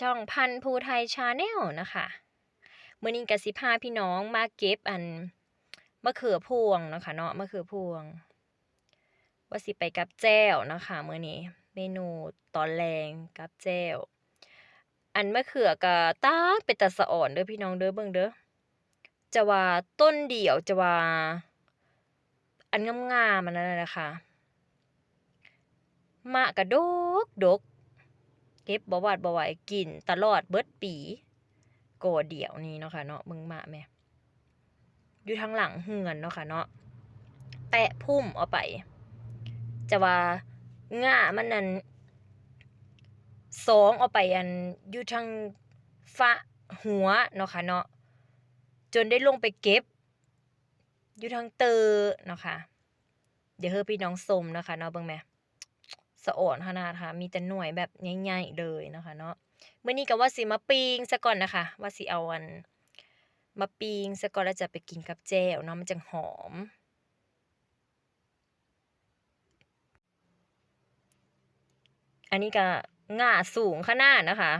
ช่องพันธุ์ภูไทยชาแนลนะคะเมื้อนี้ก็สิพาพี่น้องมาเก็บอันมะเขือพวงนะคะเนาะมะเขือพวง ว่าสิไปกับแจ้วนะค่ะมื้อนี้เมนูตอนแรงกับแจ้วอันมะเขือก็ตาเป็นตาสะอ่อนเด้อพี่น้องเด้อเบิ่งเด้อจะว่าต้นเดี่ยวจะว่า อันงามๆอันนั้นน่ะนะคะมะก็ดกดก เก็บบ่หวาดบ่ไหวกินตลอดเบิดปีก่อเดี่ยวนี้เนาะค่ะเนาะเบิ่งมาแม่อยู่ทางหลังเฮือนเนาะค่ะเนาะแตะพุ่มเอาไป จะว่าง่ามันนั่นสองเอาไปอันอยู่ทางฟ้าหัวเนาะค่ะเนาะจนได้ลงไปเก็บ อยู่ทางเตอเนาะค่ะเดี๋ยวเฮอพี่น้องสมนะคะเนาะเบิ่งแม่ สะอ่อนขนาดค่ะ มีแต่หน่วยแบบใหญ่ๆเลยนะคะเนาะเมื่อนี้ก็ว่าสิมาปิงซะก่อนนะคะ ว่าสิเอาอันมาปิงซะก่อนแล้วจะไปกินกับแจ่วเนาะมันจังหอม อันนี้ก็ง่าสูงขนาดนะคะ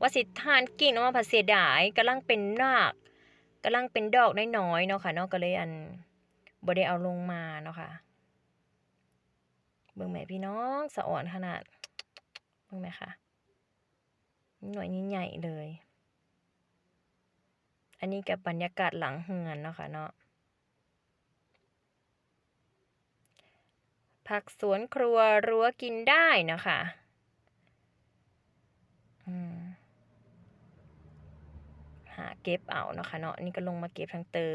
ว่าสิทานกิ่งออกมาผัดเสียดายกำลังเป็นรากกำลังเป็นดอกน้อยๆเนาะค่ะเนาะก็เลยอันบ่ได้เอาลงมาเนาะค่ะ บิ่งแหม่พี่น้องสะอ่อนขนาดเบิ่งแหม่ค่ะหน่วยนี้ใหญ่เลย อันนี้กับบรรยากาศหลังเฮือนเนาะค่ะเนาะผักสวนครัวรั้วกินได้เนาะค่ะหาเก็บเอาเนาะค่ะเนาะนี่ก็ลงมาเก็บทางเตอ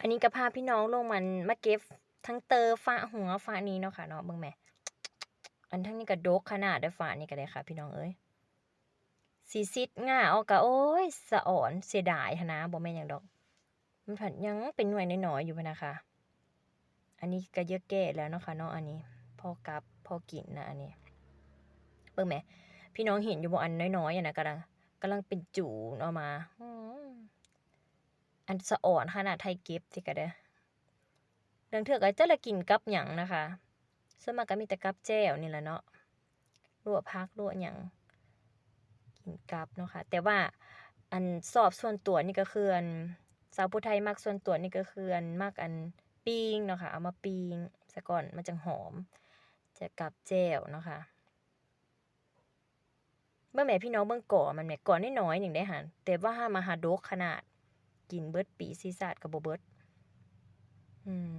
อันนี้ก็พาพี่น้องลงมันมาเก็บทั้งเตอฟ้าหัวฟ้านี้เนาะค่ะเนาะเบิ่งแม่ อันทั้งนี้ก็ดกขนาดเด้ฟ้านี่ก็ได้ค่ะพี่น้องเอ้ยสีซิดง่าออกก็โอ้ยสะอ่อนเสียดายหั้นะบ่แม่นหยังดอก มันผัดยังเป็นหน่วยน้อยๆอยู่พะนะคะ อันนี้ก็เยอะแก่แล้วเนาะค่ะเนาะอันนี้พอกับพอกินนะอันนี้เบิ่งแม่พี่น้องเห็นอยู่บ่อันน้อยๆอะนะกำลังกำลังเป็นจูนออกมาอืม อันสะอ่อนขนาดไทยเก็บสิกะเด้อเรื่องเถือกก็จะละกินกับหยังนะคะส่วนมากก็มีแต่กับแจ่วนี่แหละเนาะลวกพักลวกหยังกินกับเนาะค่ะแต่ว่าอันสอบส่วนตัวนี่ก็คืออันสาวผู้ไทยมักส่วนตัวนี่ก็คืออันมักอันปิ้งเนาะค่ะเอามาปิ้งซะก่อนมันจังหอม จะกับแจ่วเนาะค่ะเมื่อแม่พี่น้องเบิ่งก่อมันแม่ก่อนน้อยๆหนึ่งได้หันแต่ว่าห้ามาหาดกขนาด กินเบิดปีซีซาดกับบเบิดอืม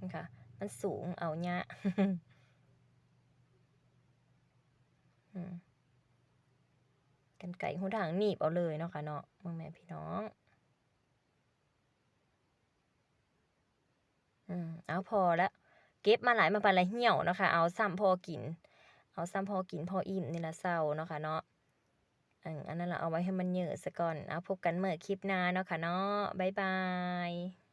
นี่ค่ะมันสูงเอาเนี้ยอืมกันไก่หูถางหนีบเอาเลยเนาะค่ะเนาะมึงแม่พี่น้องอืมเอาพอแล้วเก็บมาหลายมาปาละเหี่ยวเนาะค่ะเอาซ้ำพอกิน เอาซ้ำพอกินพออิ่มนี่ละเศร้าเนาะค่ะเนาะ อันนั้นเราเอาไว้ให้มันเยอะซะก่อนเอาพบกันเมื่อคลิปหน้าเนาะค่ะเนาะบ๊ายบาย